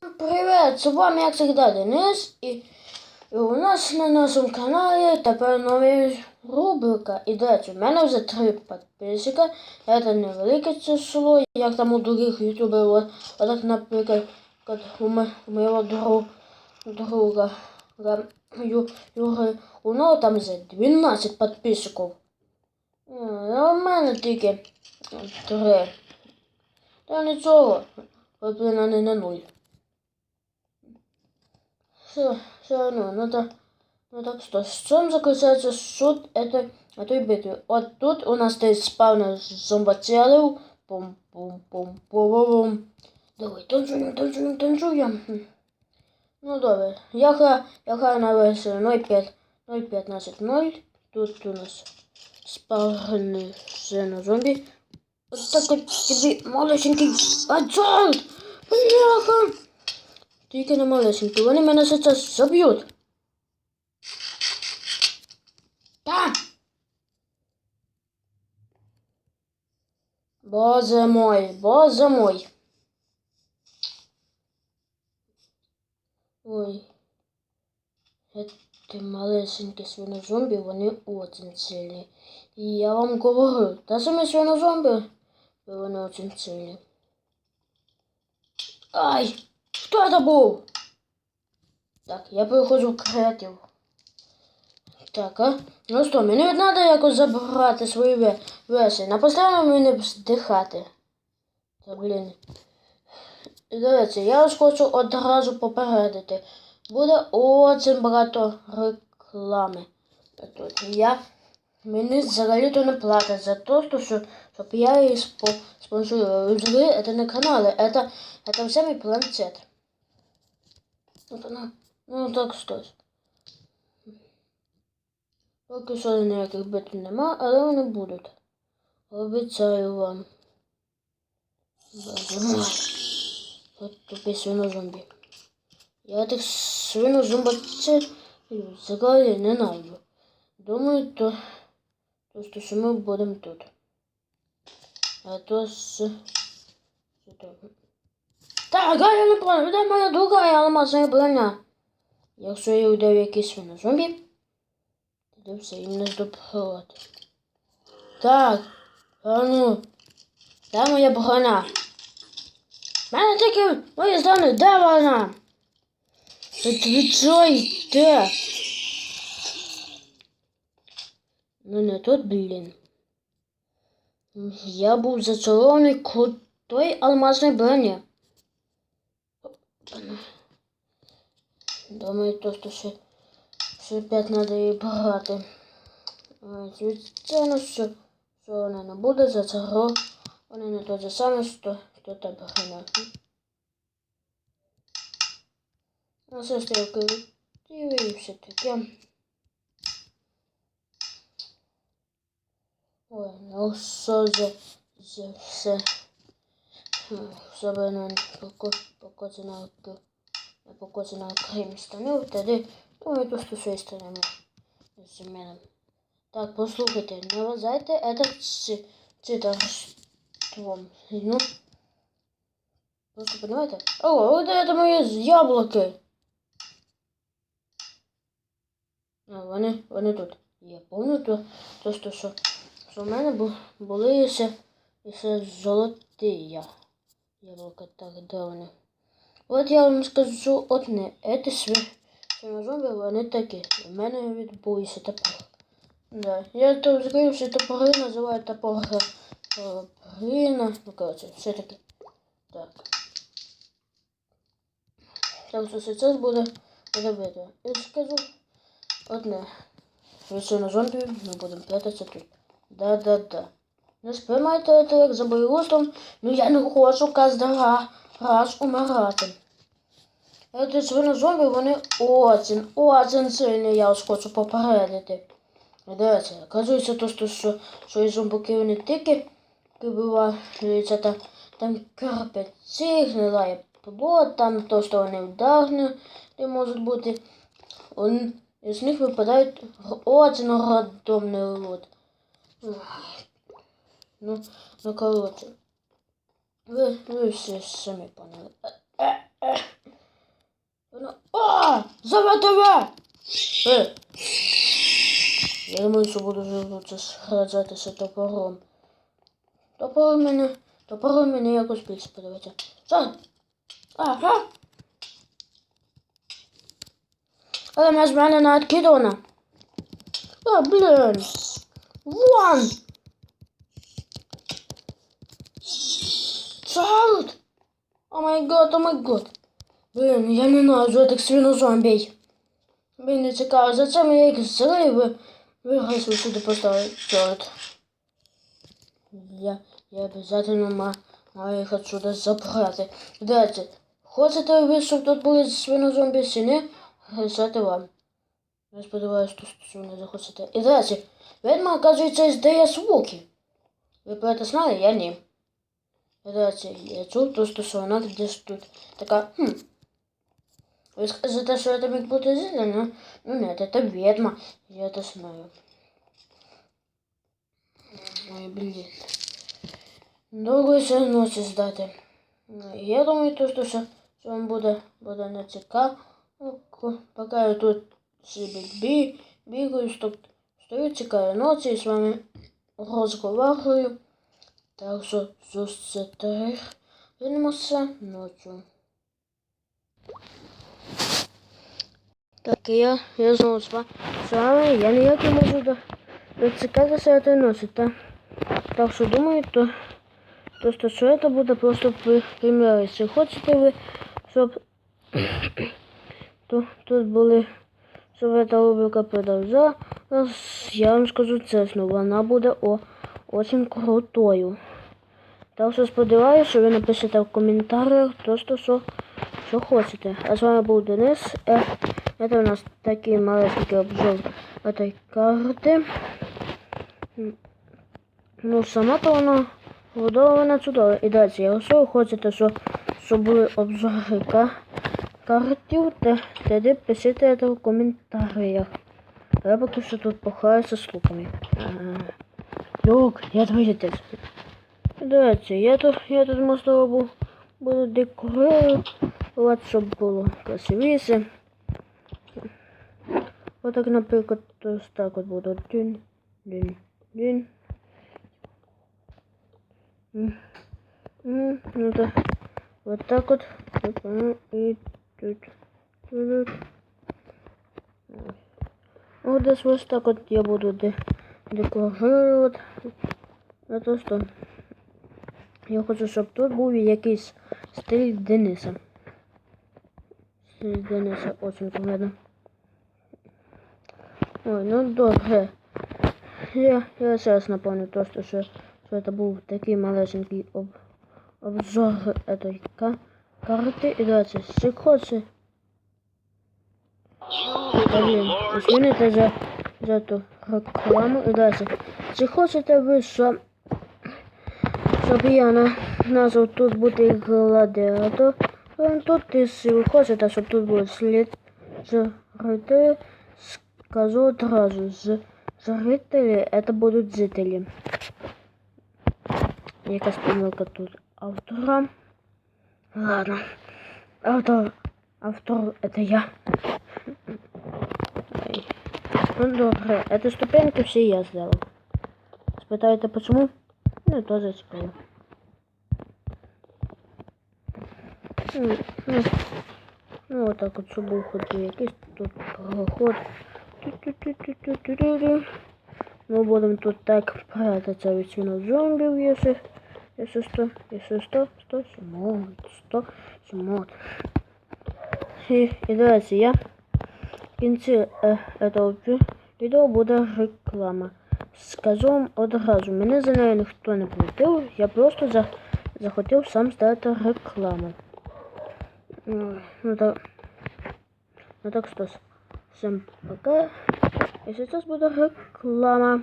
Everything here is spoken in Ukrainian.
Привет, з вами як завжди Денис і, і у нас на нашому каналі тепер нова рубрика. І речі, в мене вже три підписчика. Це невелике число, як там у других ютуберів. От, отак, наприклад, у, у моєго друга, Ю, Юри, у нього там вже 12 підписчиків. А у мене тільки три. Та нічого, от вона не на нуль Все, все равно, ну так, ну так что, в чем заключается суть этой, этой битвы? Вот тут у нас стоит спавнер зомбоцелів. пум пум пум пум пум Давай, танцуємо, танцуємо, танцуємо. Хм. Ну добре, я граю, я граю на версії 0.5, 0.15.0. Тут у нас спавнер на зомбі. Ось так от тобі малесенький аджалт! Бляха! Тільки не малесенький, вони мене зараз заб'ють. Так. Боже мой, боже мой. Ой. Ці малесенькі свинозомбі, вони очень сильні. І я вам говорю, та самі свинозомбі, вони очень сильні. Ай! Хто это був? Так, я переходжу в креатив. Так, а? Ну що, мені треба якось забрати свої ве- версії. На поставимо мені вздихати. Та блін. Речі, я вас хочу одразу попередити. Буде очень багато реклами. Тут я мені взагалі-то не платять за те, що, щоб я її спо, спонсорував. Взагалі, це не канали, це, це все мій планшет. Вот она. Ну так стоїть. Поки що ніяких битв нема, але вони будуть. Обіцяю вам. Мой. От тупі свинозомбі. Я тих свинозомбаців взагалі ненавиджу. Думаю, то, то що, що ми будемо тут. А то з... Так, а я не де моя друга алмазна броня? Якщо я ударю якийсь свинозомбі, тоді все їм не здобувати. Так, а ну, де моя броня? В Мене тільки мої здани, де вона? Відвічайте! Ну не тут, блін. Я був зачарований крутої алмазної броні. Думаю, то, що ще, ще опять треба її брати. Звичайно, що, що вона не буде за цього. Вона не те же саме, що, що та брехня. А все стрілки і все таке. Ой, ну що за, за все. Особливо покоцана покоцана окремі станів, тоді, думаю, то стосує станами з мене. Так, послухайте, не вважайте это читерством. Ну, просто понимаете? О, вот это мои яблоки. А, вони, вони тут. Я помню то, то що, що, в мене були ще, ще золоті. Яблоко так давно. От я вам скажу одне, это свинозомби, вони такі. У мене відбулися тепер. Да. Я то зрив, що топори називають топорина. Ну, коротше, все таки. Так. Так що зараз буде робити. І скажу одне. Від свинозомбі ми будемо прятатися тут. Да-да-да. Не сприймайте це як за боєгустом, ну я не хочу кожен раз умирати. Ці свинозомбі, вони очень, очень сильні, я вас хочу попередити. Дивіться, оказується то, що, що, що і зомбаки вони тільки вибиваються, там, там карпеці, гнилає плод, там то, що вони вдагне, де можуть бути. З них випадають очень рандомний лут. Ну, ну коротше. Ви, ви всі самі поняли. Е, е, е. За ВТВ! Е! Я думаю, що буду схрadzатися топором. Топор мене, топор мене якось більше подивиться. Що? Ага. Але мене з мене не. А, блін. Вон! Чайлд! О май год, о май год. Блін, я ненавиджу этих свинозомбій. Мені не цікаво, за це мені їх зли ви вигасили сюди поставити. Я, я обязательно ма, маю їх отсюда забрати. Дайте, хочете ви, щоб тут були свинозомбі чи ні? Рішати вам. Я сподіваюся, що ви не захочете. І дайте, ведьма, оказується, здає звуки. Ви про це знали? Я ні. Дайте, я чув, то, що вона десь тут така, хм, вы скажете, что это мог быть зритель, но... Ну нет, это ведьма. Я это знаю. Ой, блин. Довго ще ночі здати. Ну, Я думаю, то, що, що, що вам буде, буде не цікаво. Поки я тут собі бі, бігаю, стоп, стою, чекаю ночі і з вами розговорюю. Так що зустрінемося ночі. Так, я, я знову з я ніяк не можу до, дочекатися цієї ночі, та? Так що думаю, то, то, що, що це буде просто при- примір. Якщо хочете ви, щоб то, тут були, щоб ця рубрика продовжалась, я вам скажу чесно, вона буде о, очень крутою. Так що сподіваюся, що ви напишете в коментарях просто, що, що хочете. А з вами був Денис. Е, Это у нас такий малесенький обзор этой карти. Ну, сама то вона вбудована чудово. І далі, якщо ви хочете, щоб, щоб були обзори ка картів, то тоді пишіть це в коментарях. Я поки що тут похаюся з луками. Люк, я твій отець. Дивіться, я тут, я тут можливо буду, буду декорувати, щоб було красивіше. Отак, наприклад, ось так от буде. Дін, дін, дін. М. М, Ну так. Вот так вот. Тут воно і тут. Тут. От десь ось так от я буду де декорувати. А то що? Я хочу, щоб тут був якийсь стиль Дениса. Стиль Дениса очень помедно. Ой, ну добре. Я, я зараз напомню просто, що, що це був такий малесенький об, обзор этой ка карти. І далі, якщо хоче, блін, змінити за, за ту рекламу. І далі, чи хочете ви, щоб, щоб я на, назвав тут бути гладіатор, тут, якщо ви хочете, щоб тут були слід жити, Скажу одразу, з жителі это будуть жителі. Якась помилка тут автора. Ладно. Автор. Автор это я. Ой. Ну добре, это ступеньки все я сделал. Спитаєте почему? Ну, тоже цікаво. Ну, ну, вот так був хоч якийсь тут проход. Ми будемо тут так прятатися від свинозомбів, якщо, якщо 100, якщо 100, 100, 700, 100, 700. І, і дивіться, я в кінці е, этого відео буде реклама. Скажу вам одразу, мене за нею ніхто не платив, я просто за, захотів сам здати рекламу. Ну, ну так, ну так, что Всем пока. И сейчас буду реклама.